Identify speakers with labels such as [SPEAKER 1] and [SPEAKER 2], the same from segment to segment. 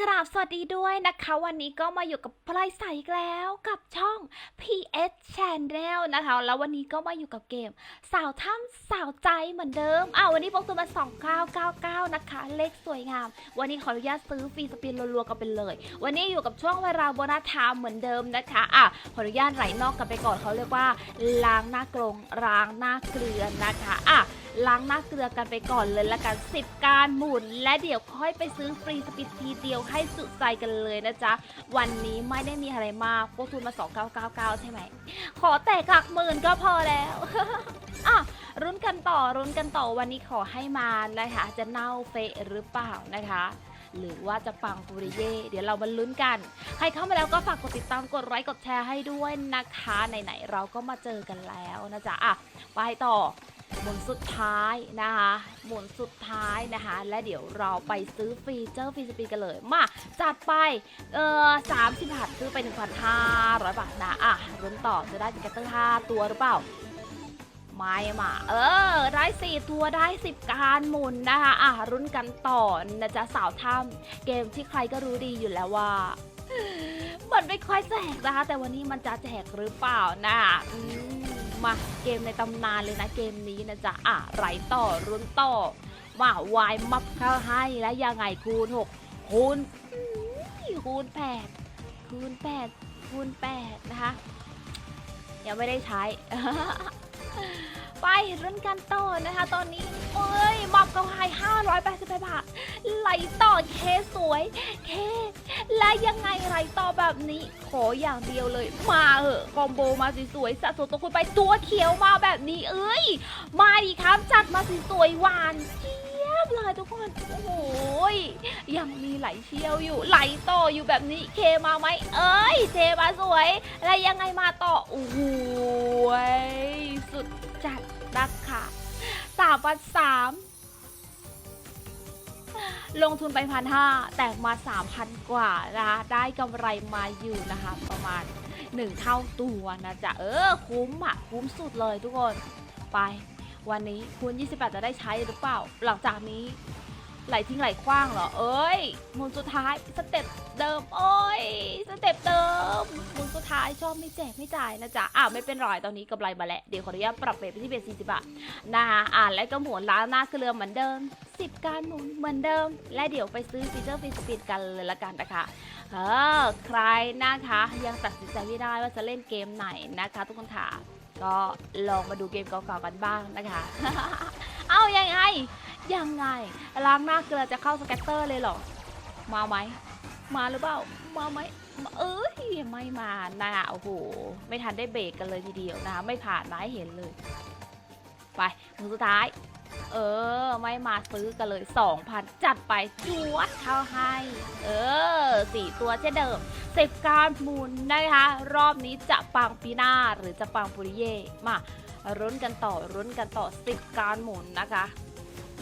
[SPEAKER 1] กราบสวัสดีด้วยนะคะ วันนี้ก็มาอยู่กับพลายใสอีกแล้วกับช่อง PS Channel นะคะ แล้ววันนี้ก็มาอยู่กับเกม สาวถ้ำสาวใจเหมือนเดิมอ้าววันนี้พกตัวมา 2999 นะคะ เลขสวยงาม วันนี้ขออนุญาตซื้อฟรีสปินรัวๆกันไปเลย วันนี้อยู่กับช่วงเวลาโบนัสไทม์เหมือนเดิมนะคะอะขออนุญาตไหลนอกกันไปก่อนเขาเรียกว่าล้างหน้ากรงล้างหน้าเกลือนะคะอะ ล้างหน้าเกลือกันไปก่อนเลยละกัน10การหมุน และเดี๋ยวค่อยไปซื้อฟรีสปิดทีเดียวให้สุดใจกันเลยนะจ๊ะ วันนี้ไม่ได้มีอะไรมากพวกทุนมา 2999 ใช่ไหม ขอแต่หลักหมื่นก็พอแล้วอะรุ้นกันต่อรุ้นกันต่อวันนี้ขอให้มานะคะ จะเน่าเฟะหรือเปล่านะคะหรือว่าจะปังปุริเย่เดี๋ยวเรามาลุ้นกัน ใครเข้ามาแล้วก็ฝากกดติดตามกดไลค์กดแชร์ให้ด้วยนะคะ ไหนๆเราก็มาเจอกันแล้วนะจ๊ะอะไปต่อ หมุนสุดท้ายนะคะ หมุนสุดท้ายนะคะ และเดี๋ยวเราไปซื้อฟีเจอร์ฟรีสปีดกันเลย มา จัดไปเออสามสิบบาทซื้อไป1,500บาทนะอะรุนต่อจะได้สเกตเตอร์5ตัวหรือเปล่าไม่มา เออ ได้4ตัวได้10การหมุนนะคะ อะรุ่นกันต่อนะจ๊ะสาวถ้ำเกมที่ใครก็รู้ดีอยู่แล้วว่ามันไม่ค่อยแจกนะคะ แต่วันนี้มันจะแจกหรือเปล่านะอืม มาเกมในตำนานเลยนะเกมนี้นะจ๊ะอะไรต่อรุนต่อมาวายมับเข้าให้แล้วยังไงคูณ6คูณคูณ8คูณ8คูณ8นะคะยังไม่ได้ใช้ ไปริ่มกันต่อนะคะ ตอนนี้เอ้ยมับเข้าให้588บาทไหลต่อเคสวย เค ยังไงไรต่อแบบนี้ ขออย่างเดียวเลย มาเหอะคอมโบมาสวยๆสะสมตัวคุณไปตัวเขียวมาแบบนี้ เอ้ย มาดีครับจัดมาสวยๆหวานเจี๊ยบเลยทุกคนโอ้โหยยังมีไหลเชี่ยวอยู่ ไหลต่ออยู่แบบนี้เคมาไหมเอ้ยเจมาสวยแล้วยังไงมาต่อโอ้โหยสุดจัดนะคะสามพันสาม ลงทุนไปพันห้าแต่มา 3,000 กว่านะคะได้กำไรมาอยู่นะคะประมาณ 1 เท่าตัวนะจ๊ะเออคุ้มอะคุ้มสุดเลยทุกคนไป วันนี้คูณ28 จะได้ใช้หรือเปล่า หลังจากนี้ไหลทิ้งไหลคว้างเหรอ เอ้ยมุนสุดท้ายสเต็ปเดิม โอ้ยสเต็ปเดิมมุนสุดท้ายชอบไม่แจกไม่จ่ายนะจ๊ะอ่าไม่เป็นไรตอนนี้กำไรมาแล้ว เดี๋ยวขออนุญาตปรับเปลี่ยนไปที่เป็น40บาทนะคะอ่าและก็หมุนล้างหน้าเกลือเหมือนเดิม 10 การหมุนเหมือนเดิม และเดี๋ยวไปซื้อฟีเจอร์ฟีสปีดกันเลยละกันนะคะเออใครนะคะยังตัดสินใจไม่ได้ว่าจะเล่นเกมไหนนะคะ ทุกคนค่ะก็ลองมาดูเกมเก่าๆกันบ้างนะคะ เอายังไง ยังไง ล้างหน้าเกลือจะเข้าสแกตเตอร์เลยเหรอ มาไหม มาหรือเปล่า มาไหม เอ้ยไม่มานะคะโอ้โห ไม่ทันได้เบรกกันเลยทีเดียวนะคะไม่ผ่านมาให้เห็นเลย ไปมือสุดท้าย เออ ไม่มาซื้อกันเลย 2,000 จัดไปจวดเข้าให้ เออสี่ตัวเช่นเดิมสิบการหมุนนะคะ รอบนี้จะปังปีหน้าหรือจะปังปุริเย่มารุ้นกันต่อรุ้นกันต่อ10การหมุนนะคะ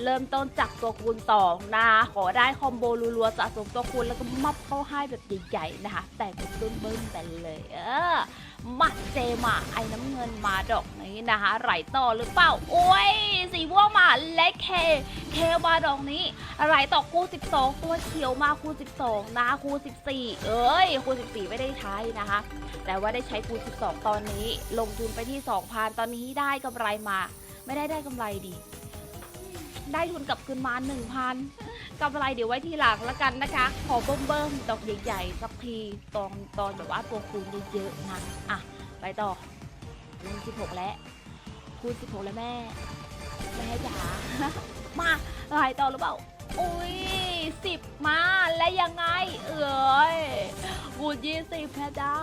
[SPEAKER 1] เริ่มต้นจากตัวคูณ2นะคะขอได้คอมโบรัวๆสะสมตัวคูณแล้วก็มับเข้าให้แบบใหญ่ๆนะคะ แต่เป็นตุ้นเบิ้มไปเลย เออ มาเจมาไอ้น้ำเงินมาดอกนี้นะคะไหลต่อหรือเปล่า โอ้ย สีม่วงมาและเค เคมาดอกนี้ไหลต่อคูณ12 ตัวเขียวมาคูณ12 นะคูณ14 เอ้ยคูณ14 ไม่ได้ใช้นะคะ แต่ว่าได้ใช้คูณ12 ตอนนี้ ลงทุนไปที่ 2,000 ตอนนี้ได้กำไรมา ไม่ได้ได้กำไรดี ได้ทุนกลับคืนมา1,000กำไรเดี๋ยวไว้ทีหลังละกันนะคะ ขอเบิ่มๆดอกใหญ่ๆสักทีตอนตอนแบบว่าตัวคูณเยอะๆนะ อะ ไปต่อคูณ16 แล้วคูณ16 แล้วแม่ แม่จ๋ามาอะไรต่อหรือเปล่าอุ้ยสิบมาและยังไง เอ้ยคูณยี่สิบแม่เจ้า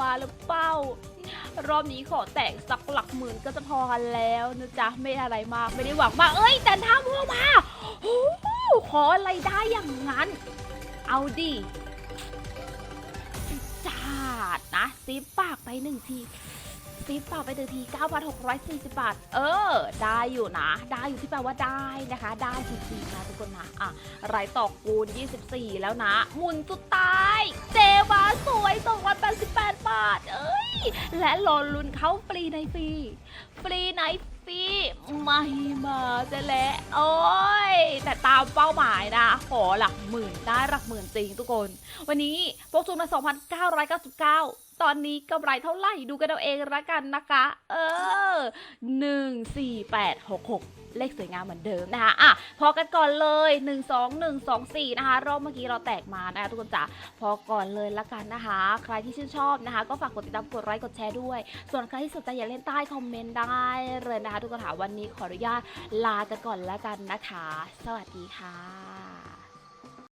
[SPEAKER 1] มาหรือเปล่า รอบนี้ขอแตกสักหลักหมื่นก็จะพอกันแล้วนะจ๊ะไม่อะไรมากไม่ได้หวังมากเอ้ยแต่ถ้าพวมาโอ้ขออะไรได้อย่างนั้น เอาดิจาดนะซีปากไปหนึ่งทีซีปากไปหนึ่งที9,640 บาท เออ ได้อยู่นะ ได้อยู่ที่แปลว่าได้นะคะ ได้จริงๆนะทุกคนนะอะรายต่อคูณ24 แล้วนะหมุนสุดท้าย เจวาสวย288บาท เอ้ย และรอลุ้นเข้าฟรีในฟรี ฟรีในฟรีไม่มาจะแล้วโอ้ย แต่ตามเป้าหมายนะ ขอหลักหมื่นได้หลักหมื่นจริงทุกคน วันนี้พวกทุนมา 2,999 ตอนนี้กำไรเท่าไหร่ดูกันเอาเองละกันนะคะ เออ 1 4 8 6 6 เลขสวยงามเหมือนเดิมนะคะอะพอกันก่อนเลย 1 2 1 2 4 นะคะ รอบเมื่อกี้เราแตกมานะคะทุกคนจ๋าพอก่อนเลยละกันนะคะ ใครที่ชื่นชอบนะคะ ก็ฝากกดติดตามกดไลค์กดแชร์ด้วย ส่วนใครที่สนใจอยากเล่นใต้คอมเมนต์ได้เลยนะคะ ทุกคนค่ะวันนี้ขออนุญาตลากันก่อนละกันนะคะ สวัสดีค่ะ